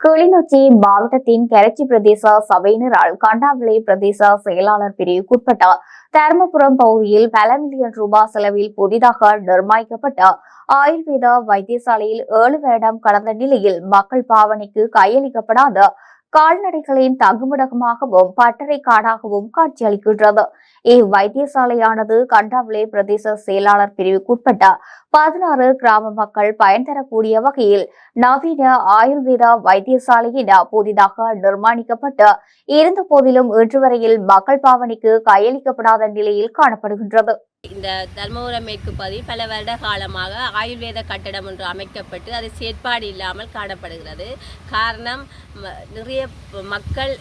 கிளிநொச்சி மாவட்டத்தின் கரைச்சி பிரதேச சபையினரால் கண்டாவிளை பிரதேச செயலாளர் பிரிவுக்குட்பட்ட தருமபுரம் பகுதியில் பல மில்லியன் ரூபாய் செலவில் புதிதாக நிர்மாணிக்கப்பட்ட ஆயுர்வேத வைத்தியசாலையில் ஏழு வருடம் கடந்த நிலையில் மக்கள் பாவனைக்கு கையளிக்கப்படாத கால்நடைகளின் தங்குமிடகமாகவும் பட்டறை காடாகவும் காட்சியளிக்கின்றது இவ்வைத்தியசாலையானது கண்டாவளே பிரதேச செயலாளர் பிரிவுக்குட்பட்ட பதினாறு கிராம மக்கள் பயன் தரக்கூடிய வகையில் நவீன ஆயுர்வேத வைத்தியசாலையின புதிதாக நிர்மாணிக்கப்பட்டு இருந்த போதிலும் இன்று வரையில் மக்கள் பாவனைக்கு கையளிக்கப்படாத நிலையில் காணப்படுகின்றது. இந்த தர்மபுரம் மேற்கு பகுதியில் பல வருட காலமாக ஆயுர்வேத கட்டடம் ஒன்று அமைக்கப்பட்டு அது செயற்பாடு இல்லாமல் காணப்படுகிறது. காரணம் நிறைய மக்கள்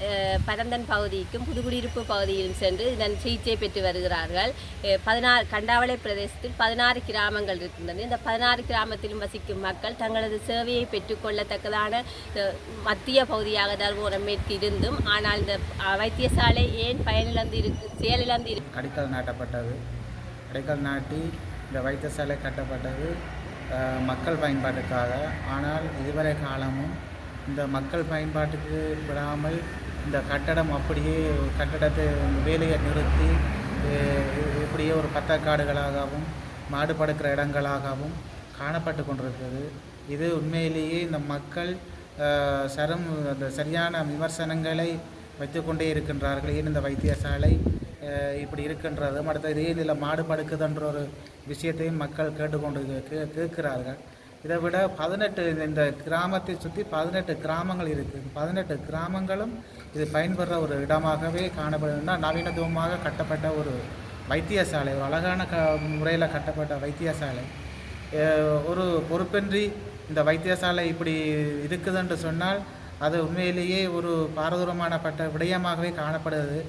பரந்தன் பகுதிக்கும் புதுக்குடியிருப்பு பகுதியிலும் சென்று இதன் சிகிச்சை பெற்று வருகிறார்கள். பதினாறு கண்டாவளை பிரதேசத்தில் பதினாறு கிராமங்கள் இருக்கின்றது இந்த பதினாறு கிராமத்திலும் வசிக்கும் மக்கள் தங்களது சேவையை பெற்றுக்கொள்ளத்தக்கதான மத்திய பகுதியாக தர்மபுரம் மேற்கு இருந்தும் ஆனால் இந்த வைத்தியசாலை ஏன் பயனிழந்து இருக்கு செயலிழந்து இருக்கு? நாட்டப்பட்டது. அடைக்கல் நாட்டி இந்த வைத்தியசாலை கட்டப்பட்டது மக்கள் பயன்பாட்டுக்காக. ஆனால் இதுவரை காலமும் இந்த மக்கள் பயன்பாட்டுக்கு விடாமல் இந்த கட்டடம் அப்படியே கட்டடத்தை வேலையை நிறுத்தி இப்படியே ஒரு பத்தக்காடுகளாகவும் மாடுபடுக்கிற இடங்களாகவும் காணப்பட்டு கொண்டிருக்கிறது. இது உண்மையிலேயே இந்த மக்கள் சரம் அந்த சரியான விமர்சனங்களை வைத்துக்கொண்டே இருக்கின்றார்கள். ஏன் இந்த வைத்தியசாலை? இப்படி இருக்குன்றது. மற்ற ரீதியில் மாடு படுக்குதுன்ற ஒரு விஷயத்தையும் மக்கள் கேட்டுக்கொண்டு கே கேட்கிறார்கள். இதை விட பதினெட்டு இந்த கிராமத்தை சுற்றி பதினெட்டு கிராமங்கள் இருக்குது பதினெட்டு கிராமங்களும் இது பயன்பெற ஒரு இடமாகவே காணப்படுதுன்னா நவீனத்துவமாக கட்டப்பட்ட ஒரு வைத்தியசாலை ஒரு அழகான க முறையில் கட்டப்பட்ட வைத்தியசாலை. ஒரு பொறுப்பின்றி இந்த வைத்தியசாலை இப்படி இருக்குதுன்னு சொன்னால் அது உண்மையிலேயே ஒரு பாரதூரமானப்பட்ட விடயமாகவே காணப்படுது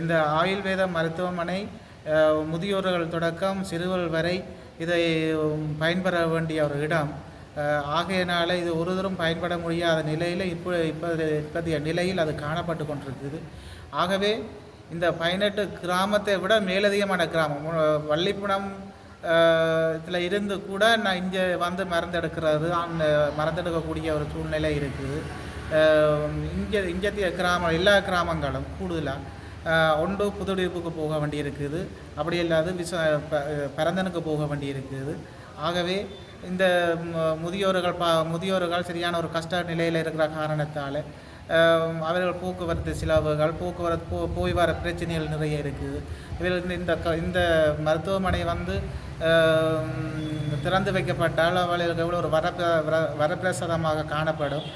இந்த ஆயுர்வேத மருத்துவமனை முதியோர்கள் தொடக்கம் சிறுவர் வரை இதை பயன்பெற வேண்டிய ஒரு இடம். ஆகையினால் இது இது ஒருதரும் பயன்பட முடியாத நிலையில் இப்போ இப்போ இப்போதைய நிலையில் அது காணப்பட்டு கொண்டிருக்குது. ஆகவே இந்த பதினெட்டு கிராமத்தை விட மேலதிகமான கிராமம். வள்ளிப்புணம் இதில் இருந்து கூட நான் இங்கே வந்து மறந்தெடுக்கிறது அந்த மறந்தெடுக்கக்கூடிய ஒரு சூழ்நிலை இருக்குது. இங்கே இங்கே கிராமம் எல்லா கிராமங்களும் கூடுதலாக ஒன்று புதுடிப்புக்கு போக வேண்டி இருக்குது அப்படி இல்லாது விச ப- பரந்தனுக்கு போக வேண்டி இருக்குது ஆகவே இந்த முதியோர்கள் பா முதியோர்கள் சரியான ஒரு கஷ்ட நிலையில் இருக்கிற காரணத்தால் அவர்கள் போக்குவரத்து செலவுகள் போக்குவரத்து போ போய் வர பிரச்சனைகள் நிறைய இருக்குது. இவர்கள் இந்த க இந்த மருத்துவமனை வந்து திறந்து வைக்கப்பட்டால் அவர்களுக்கு எவ்வளோ ஒரு வரப்பிர வர வரப்பிரசாதமாக காணப்படும்.